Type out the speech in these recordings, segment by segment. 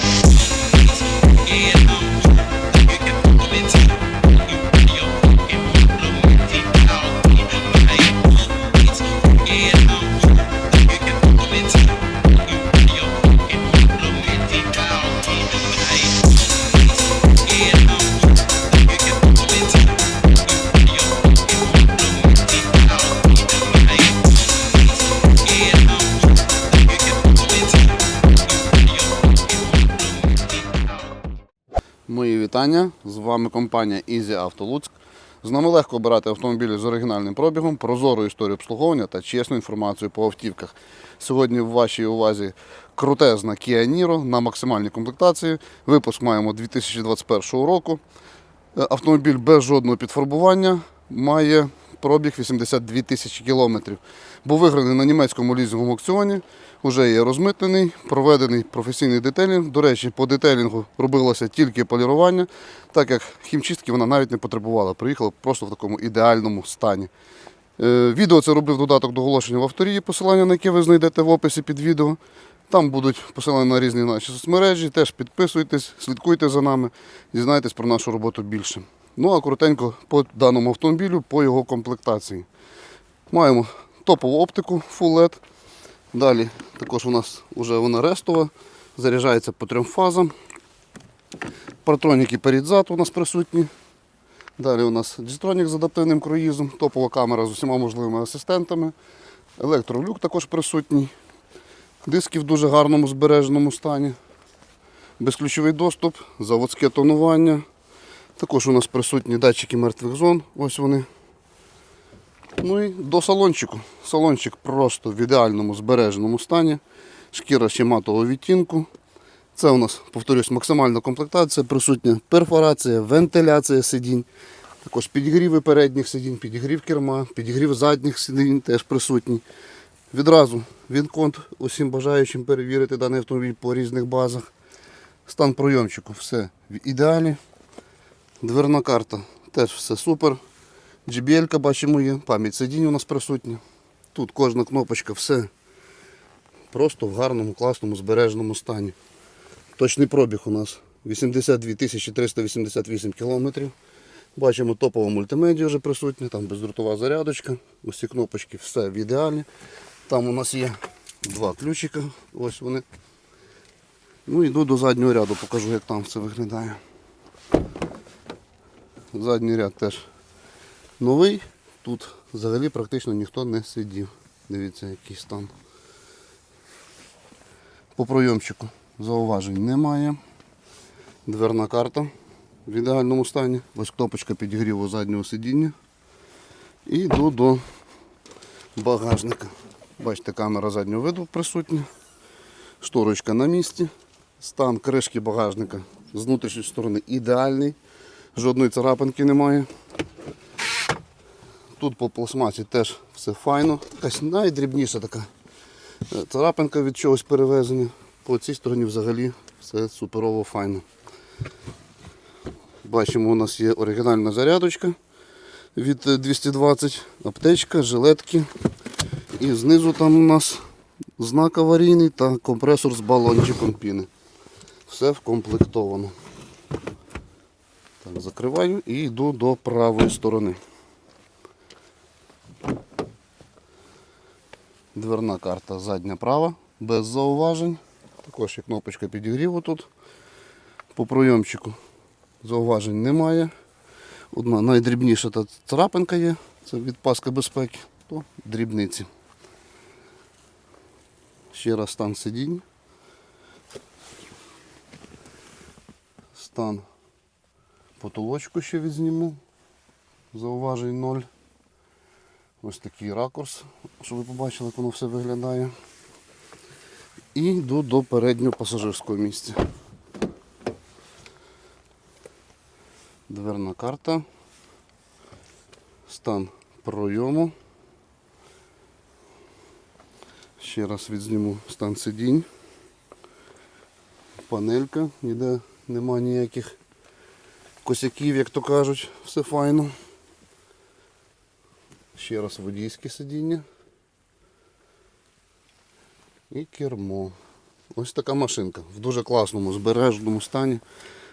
Thank вітання. З вами компанія Easy Auto Луцьк. З нами легко обирати автомобілі з оригінальним пробігом, прозору історію обслуговування та чесну інформацію по автівках. Сьогодні в вашій увазі крутезна Kia Niro на максимальній комплектації. Випуск маємо 2021 року. Е, Автомобіль без жодного підфарбування має пробіг 82 тисячі кілометрів. Був виграний на німецькому лізинговому аукціоні, вже є розмитнений, проведений професійний детелінг. До речі, по детелінгу робилося тільки полірування, так як хімчистки вона навіть не потребувала. Приїхала просто в такому ідеальному стані. Е, Відео це робив додаток до оголошення в авторії, посилання на яке ви знайдете в описі під відео. Там будуть посилання на різні наші соцмережі. Теж підписуйтесь, слідкуйте за нами, дізнайтесь про нашу роботу більше. Ну а коротенько по даному автомобілю, по його комплектації. Маємо топову оптику Full LED. Далі також у нас вже вона рестова, заряджається по трьом фазам. Партроніки перед-зад у нас присутні. Далі у нас дістронік з адаптивним круїзом, топова камера з усіма можливими асистентами. Електролюк також присутній. Диски в дуже гарному збереженому стані. Безключовий доступ, заводське тонування. Також у нас присутні датчики мертвих зон. Ось вони. Ну і до салончику. Салончик просто в ідеальному збереженому стані. Шкіра ще матового відтінку. Це у нас, повторюсь, максимальна комплектація, присутня перфорація, вентиляція сидінь. Також підігріви передніх сидінь, підігрів керма, підігрів задніх сидінь теж присутній. Відразу він-конт усім бажаючим перевірити даний автомобіль по різних базах. Стан пройомчику все в ідеалі. Дверна карта теж все супер. JBL бачимо є, пам'ять сидінь у нас присутня. Тут кожна кнопочка, все просто в гарному, класному, збереженому стані. Точний пробіг у нас 82 388 кілометрів. Бачимо топову мультимедію вже присутня, там бездротова зарядочка, усі кнопочки, все в ідеалі. Там у нас є два ключика, ось вони. Ну йду до заднього ряду, покажу як там все виглядає. Задній ряд теж новий. Тут взагалі практично ніхто не сидів. Дивіться, який стан. По пройомчику зауважень немає. Дверна карта в ідеальному стані. Ось кнопочка підігріву заднього сидіння. І йду до багажника. Бачите, камера заднього виду присутня. Шторочка на місці. Стан кришки багажника з внутрішньої сторони ідеальний. Жодної царапинки немає. Тут по пластмасі теж все файно. Якась найдрібніша така е, царапинка від чогось перевезення. По цій стороні взагалі все суперово файно. Бачимо, у нас є оригінальна зарядочка від е, 220, аптечка, жилетки. І знизу там у нас знак аварійний та компресор з балончиком піни. Все вкомплектовано. Закриваю і йду до правої сторони. Дверна карта задня права, без зауважень. Також є кнопочка підігріву тут. По пройомчику зауважень немає. Одна найдрібніша та царапинка є, це від паска безпеки, то дрібниці. Ще раз стан сидінь. Стан потолочку ще відзніму. Зауважень ноль. Ось такий ракурс, щоб ви побачили, як воно все виглядає. І йду до переднього пасажирського місця. Дверна карта. Стан пройому. Ще раз відзніму стан сидінь. Панелька, ніде нема ніяких косяків, як то кажуть, все файно. Ще раз водійське сидіння. І кермо. Ось така машинка в дуже класному збереженому стані.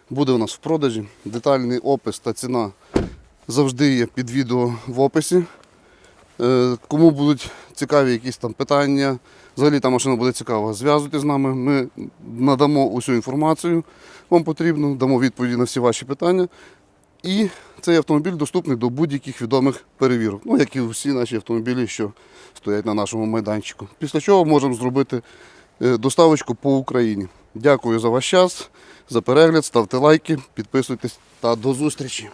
Буде у нас в продажі. Детальний опис та ціна завжди є під відео в описі. Е, Кому будуть цікаві якісь там питання, взагалі та машина буде цікава, зв'язуйтесь з нами. Ми надамо усю інформацію вам потрібну, дамо відповіді на всі ваші питання. І цей автомобіль доступний до будь-яких відомих перевірок, ну як і всі наші автомобілі, що стоять на нашому майданчику. Після чого можемо зробити е, доставочку по Україні. Дякую за ваш час, за перегляд, ставте лайки, підписуйтесь та до зустрічі.